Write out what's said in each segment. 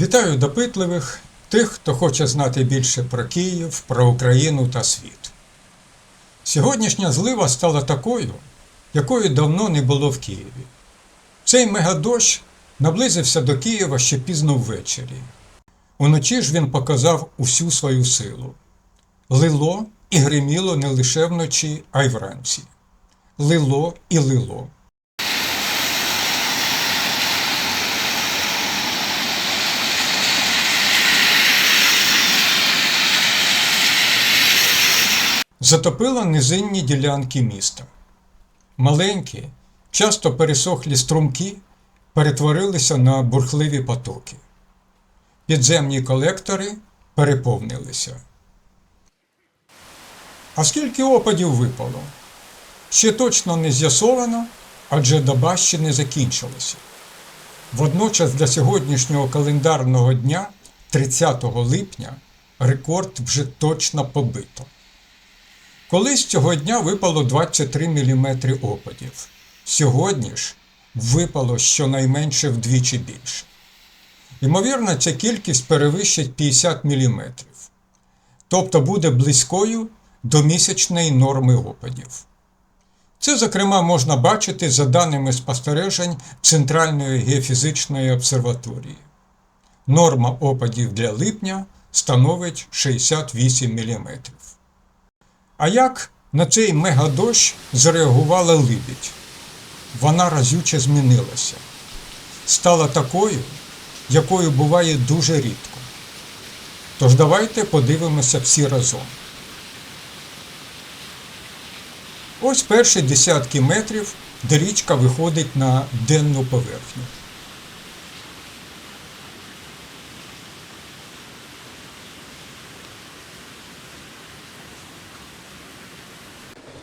Вітаю допитливих, тих, хто хоче знати більше про Київ, про Україну та світ. Сьогоднішня злива стала такою, якої давно не було в Києві. Цей мегадощ наблизився до Києва ще пізно ввечері. Уночі ж він показав усю свою силу. Лило і гриміло не лише вночі, а й вранці. Лило і лило. Затопило низинні ділянки міста. Маленькі, часто пересохлі струмки перетворилися на бурхливі потоки. Підземні колектори переповнилися. А скільки опадів випало? Ще точно не з'ясовано, адже доба ще не закінчилася. Водночас для сьогоднішнього календарного дня, 30 липня, рекорд вже точно побито. Колись цього дня випало 23 мм опадів. Сьогодні ж випало щонайменше вдвічі більше. Ймовірно, ця кількість перевищить 50 мм, тобто буде близькою до місячної норми опадів. Це, зокрема, можна бачити за даними спостережень Центральної геофізичної обсерваторії. Норма опадів для липня становить 68 мм. А як на цей мегадощ зареагувала Либідь? Вона разюче змінилася, стала такою, якою буває дуже рідко. Тож давайте подивимося всі разом. Ось перші десятки метрів, де річка виходить на денну поверхню.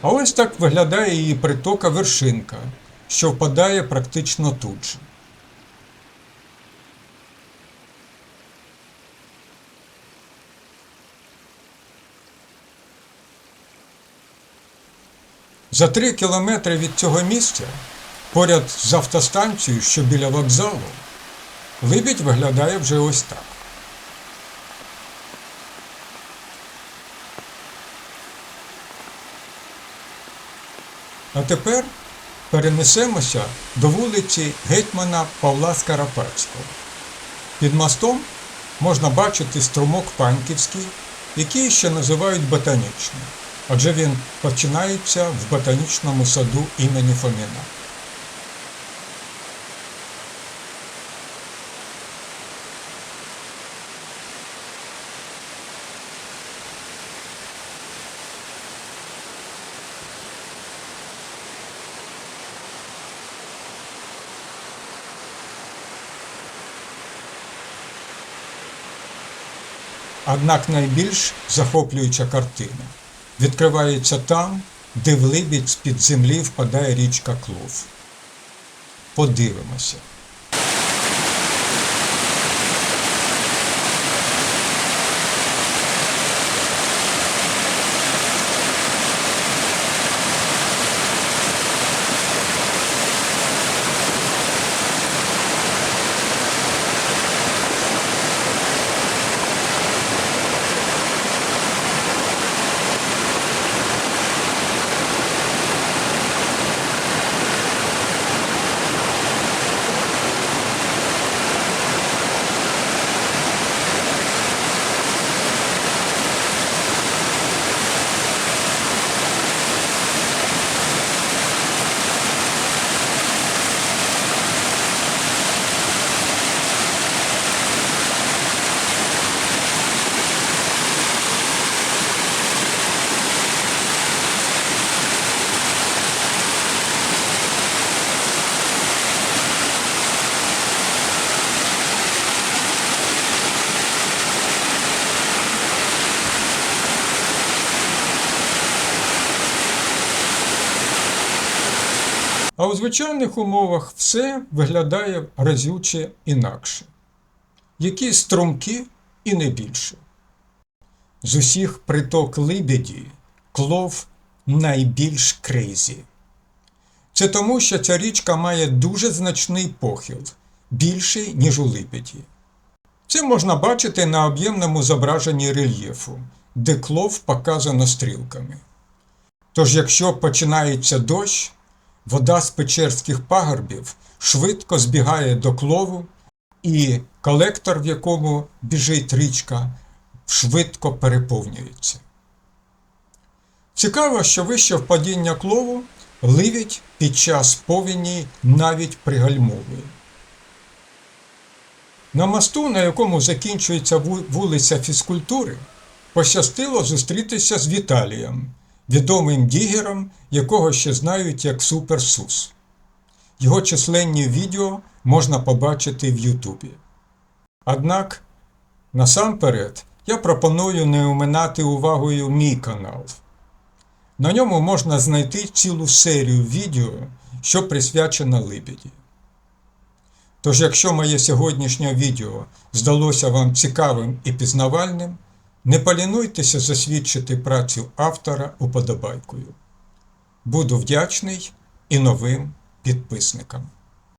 А ось так виглядає її притока вершинка, що впадає практично тут же. За три кілометри від цього місця, поряд з автостанцією, що біля вокзалу, Либідь виглядає вже ось так. А тепер перенесемося до вулиці гетьмана Павла Скарапатського. Під мостом можна бачити струмок Панківський, який ще називають ботанічним, адже він починається в ботанічному саду імені Фоміна. Однак найбільш захоплююча картина відкривається там, де в Либідь з-під землі впадає річка Клов. Подивимося. А у звичайних умовах все виглядає разюче інакше. Які струмки і не більше. З усіх приток Либеді клов найбільш крейзі. Це тому, що ця річка має дуже значний похил, більший, ніж у Либеді. Це можна бачити на об'ємному зображенні рельєфу, де клов показано стрілками. Тож, якщо починається дощ, вода з печерських пагорбів швидко збігає до клову, і колектор, в якому біжить річка, швидко переповнюється. Цікаво, що вище впадіння клову ливить під час повені навіть пригальмовує. На мосту, на якому закінчується вулиця фізкультури, пощастило зустрітися з Віталієм, відомим дігером, якого ще знають як Суперсус. Його численні відео можна побачити в Ютубі. Однак, насамперед, я пропоную не оминати увагою мій канал. На ньому можна знайти цілу серію відео, що присвячена Либіді. Тож, якщо моє сьогоднішнє відео здалося вам цікавим і пізнавальним, не полінуйтеся засвідчити працю автора уподобайкою. Буду вдячний і новим підписникам.